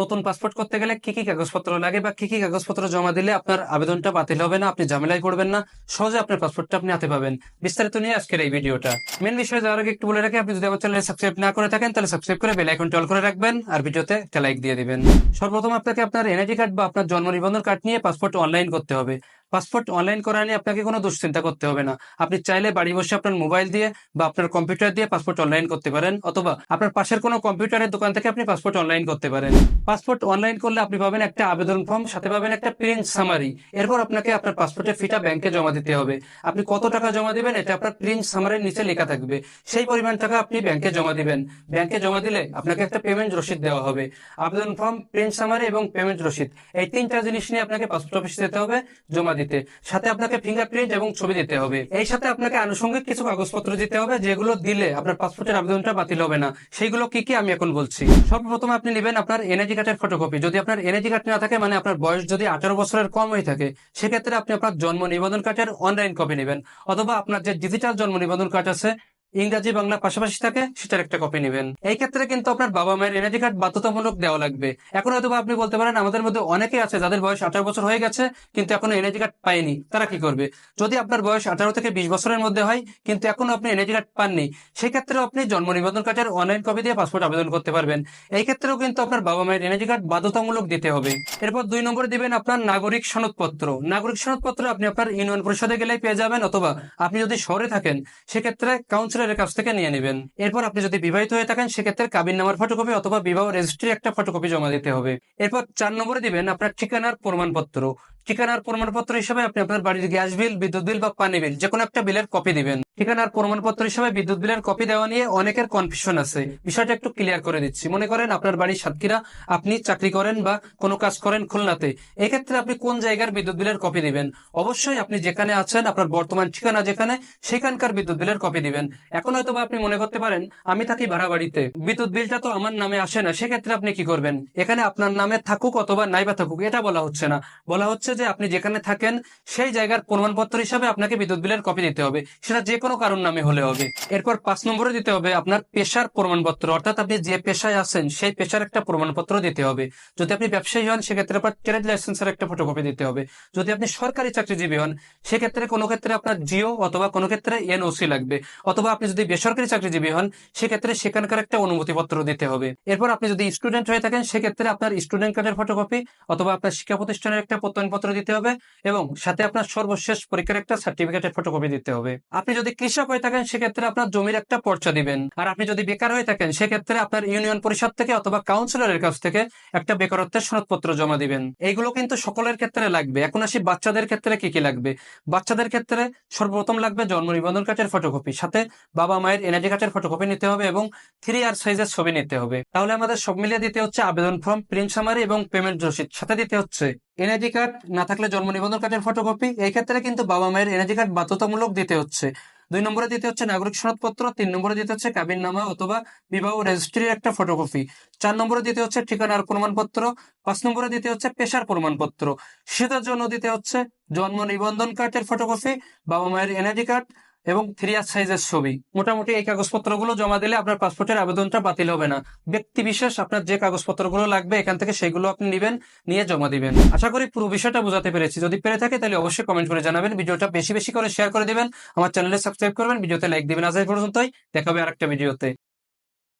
নতুন পাসপোর্ট করতে গেলে কি কি কাগজপত্র লাগে বা কি কি কাগজপত্র জমা দিলে আপনার আবেদনটা বাতিল হবে না, আপনি ঝামেলায় পড়বেন না, সহজে আপনার পাসপোর্টটা আপনি হাতে পাবেন। বিস্তারিত নিয়ে আজকের এই ভিডিওটা। মেন বিষয়ে যাওয়ার আগে একটু বলে রাখি, আপনি যদি আমার চ্যানেলে সাবস্ক্রাইব না করে থাকেন, তাহলে সাবস্ক্রাইব করে বেল আইকনটি অল করে রাখবেন আর ভিডিওতে একটা লাইক দিয়ে দিবেন। সর্বপ্রথম আপনাকে আপনার এনআইডি কার্ড বা আপনার জন্ম নিবন্ধন কার্ড নিয়ে পাসপোর্ট অনলাইন করতে হবে। পাসপোর্ট অনলাইন করা নিয়ে আপনাকে কোনো দুশ্চিন্তা করতে হবে না। আপনি চাইলে বাড়ি বসে আপনার মোবাইল দিয়ে বা আপনার কম্পিউটার দিয়ে পাসপোর্ট অনলাইন করতে পারেন, অথবা আপনার পাশের কোনো কম্পিউটারের দোকান থেকে আপনি পাসপোর্ট অনলাইন করতে পারেন। পাসপোর্ট অনলাইন করলে আপনি পাবেন একটা আবেদন ফর্ম, সাথে পাবেন একটা প্রিন্ট সামারি। এরপর আপনাকে আপনার পাসপোর্টের ফিটা ব্যাংকে জমা দিতে হবে। আপনি কত টাকা জমা দিবেন এটা আপনার প্রিন্ট সামারির নিচে লেখা থাকবে। সেই পরিমাণ টাকা আপনি ব্যাংকে জমা দিবেন। ব্যাংকে জমা দিলে আপনাকে একটা পেমেন্ট রসিদ দেওয়া হবে। আবেদন ফর্ম, প্রিন্ট সামারি এবং পেমেন্ট রসিদ। এই তিনটা জিনিস নিয়ে আপনাকে পাসপোর্ট অফিসে যেতে হবে, জমা দিতে সাথে আপনাকে ফিঙ্গারপ্রিন্ট এবং ছবি দিতে হবে। এই সাথে আপনাকে আনুষঙ্গিক কিছু কাগজপত্র দিতে হবে, যেগুলো দিলে আপনার পাসপোর্টের আবেদনটা বাতিল হবে না। সেইগুলো কি কি আমি এখন বলছি। সর্বপ্রথম আপনি নেবেন আপনার এনআইডি কার্ডের ফটোকপি যদি আপনার এনআইডি কার্ড না থাকে মানে আপনার বয়স যদি আঠারো বছরের কম হয়ে থাকে, সেক্ষেত্রে আপনি আপনার জন্ম নিবন্ধন কার্ডের অনলাইন কপি নেবেন। অথবা আপনার যে ডিজিটাল জন্ম নিবন্ধন কার্ড আছে ইংরাজি বাংলা পাশাপাশি থাকে, সেটার একটা কপি নেবেন। এই ক্ষেত্রে কিন্তু আপনার বাবা মায়ের এনআইডি কার্ড বাধ্যতামূলক দেওয়া লাগবে। এখন হয়তো আপনি বলতে পারেন, আমাদের মধ্যে অনেকে আছে যাদের বয়স আঠারো বছর হয়ে গেছে, কিন্তু এখনও এনআইডি কার্ড পায়নি, তারা কি করবে? যদি আপনার বয়স আঠারো থেকে বিশ বছরের মধ্যে হয়, কিন্তু এখনও আপনি এনআইডি কার্ড পাননি সেই ক্ষেত্রে আপনি জন্ম নিবন্ধন কার্ডের অনলাইন কপি দিয়ে পাসপোর্ট আবেদন করতে পারবেন। এই ক্ষেত্রেও কিন্তু আপনার বাবা মায়ের এনআইডি কার্ড বাধ্যতামূলক দিতে হবে। এরপর দুই নম্বরে দিবেন আপনার নাগরিক সনদপত্র। নাগরিক সনদপত্র আপনি আপনার ইউনিয়ন পরিষদে গেলে পেয়ে যাবেন, অথবা আপনি যদি শহরে থাকেন, সেক্ষেত্রে কাউন্সিলরের কাছ থেকে নিয়ে নেবেন। এরপর আপনি যদি বিবাহিত হয়ে থাকেন, সেক্ষেত্রে কাবিন নামার ফটোকপি অথবা বিবাহ রেজিস্ট্রি একটা ফটোকপি জমা দিতে হবে। এরপর চার নম্বরে দিবেন আপনার ঠিকানার প্রমাণপত্র। ঠিকানার প্রমাণপত্র হিসেবে আপনি আপনার বাড়ির গ্যাস বিল, বিদ্যুৎ বিল বা পানি বিল যে কোনো একটা বিলের কপি দিবেন। ঠিকানার প্রমাণপত্র হিসেবে বিদ্যুৎ বিলের কপি দেওয়া নিয়ে অনেকের কনফিউশন আছে। বিষয়টা একটু ক্লিয়ার করে দিচ্ছি। মনে করেন আপনার বাড়ি সাতক্ষীরা, আপনি চাকরি করেন বা কোনো কাজ করেন খুলনাতে, এক্ষেত্রে আপনি কোন জায়গার বিদ্যুৎ বিলের কপি দিবেন? অবশ্যই আপনি যেখানে আছেন, আপনার বর্তমান ঠিকানা যেখানে, সেখানকার বিদ্যুৎ বিলের কপি দিবেন। এখন হয়তো আপনি মনে করতে পারেন, আমি থাকি ভাড়া বাড়িতে বিদ্যুৎ বিলটা তো আমার নামে আসে না, সেক্ষেত্রে আপনি কি করবেন? এখানে আপনার নামে থাকুক অথবা নাইবা থাকুক, এটা বলা হচ্ছে না। বলা হচ্ছে যে আপনি যেখানে থাকেন, সেই জায়গার প্রমাণপত্র হিসাবে আপনাকে বিদ্যুৎ বিলের কপি দিতে হবে। সেটা যে কোনো কারণ নামে হলে হবে। এরপর পাঁচ নম্বরে দিতে হবে আপনার পেশার প্রমাণপত্র। অর্থাৎ আপনি যে পেশায় আছেন, সেই পেশার একটা প্রমাণপত্র দিতে হবে। যদি আপনি ব্যবসায়ী হন, সেক্ষেত্রে আপনার ট্রেড লাইসেন্সের একটা ফটোকপি দিতে হবে। যদি আপনি সরকারি চাকরিজীবী হন, সেক্ষেত্রে কোনো ক্ষেত্রে আপনার জিও অথবা কোনো ক্ষেত্রে এনওসি লাগবে। অথবা আপনি যদি বেসরকারি চাকরিজীবী হন, সেক্ষেত্রে সেখানকার একটা অনুমতিপত্র দিতে হবে। এরপর আপনি যদি স্টুডেন্ট হয়ে থাকেন, সেক্ষেত্রে আপনার স্টুডেন্ট কার্ডের ফটোকপি অথবা আপনার শিক্ষা প্রতিষ্ঠানের একটা প্রত্যয়নপত্র দিতে হবে এবং সাথে আপনার সর্বশেষ পরীক্ষার একটা সার্টিফিকেটের ফটোকপি দিতে হবে। আপনি যদি কৃষক হয়ে থাকেন, সেক্ষেত্রে আপনার জমির একটা পর্চা দিবেন। আর আপনি যদি বেকার হয়ে থাকেন, সেক্ষেত্রে আপনার ইউনিয়ন পরিষদ থেকে অথবা কাউন্সিলরের কাছ থেকে একটা বেকারত্বের সনদপত্র জমা দিবেন। এইগুলো কিন্তু সকলের ক্ষেত্রে লাগবে। এখন আসি বাচ্চাদের ক্ষেত্রে কি কি লাগবে? বাচ্চাদের ক্ষেত্রে সর্বপ্রথম লাগবে জন্ম নিবন্ধন কার্ডের ফটোকপি সাথে বাবা মায়ের এনআইডি কার্ডের ফটোকপি নিতে হবে এবং থ্রি আর সাইজের ছবি নিতে হবে। তাহলে আমাদের সব মিলিয়ে দিতে হচ্ছে আবেদন ফর্ম প্রিন্ট সামারি এবং পেমেন্ট রসিদ, সাথে দিতে হচ্ছে এনআইডি কার্ড না থাকলে জন্ম নিবন্ধন কার্ডের ফটোকপি এই ক্ষেত্রে কিন্তু বাবা মায়ের এনআইডি কার্ড বাধ্যতামূলক দিতে হচ্ছে। দুই নম্বরে দিতে হচ্ছে নাগরিক সনদপত্র, তিন নম্বরে দিতে হচ্ছে কাবিন নামা অথবা বিবাহ রেজিস্ট্রির একটা ফটোকপি চার নম্বরে দিতে হচ্ছে ঠিকানার প্রমাণপত্র, পাঁচ নম্বরে দিতে হচ্ছে পেশার প্রমাণপত্র। সেটার জন্য দিতে হচ্ছে জন্ম নিবন্ধন কার্ডের ফটোকপি বাবা মায়ের এনআইডি কার্ড এবং থ্রি আর সাইজের ছবি। মোটামুটি এই কাগজপত্রগুলো জমা দিলে আপনার পাসপোর্টের আবেদনটা বাতিল হবে না। ব্যক্তি বিশেষ আপনার যে কাগজপত্রগুলো লাগবে, এখান থেকে সেগুলো আপনি নিবেন, নিয়ে জমা দিবেন। আশা করি পুরো বিষয়টা বোঝাতে পেরেছি। যদি পেরে থাকে, তাহলে অবশ্যই কমেন্ট করে জানাবেন। ভিডিওটা বেশি বেশি করে শেয়ার করে দিবেন। আমার চ্যানেলে সাবস্ক্রাইব করবেন। ভিডিওতে লাইক দিবেন। আজ পর্যন্তই। দেখা হবে আরেকটা ভিডিওতে।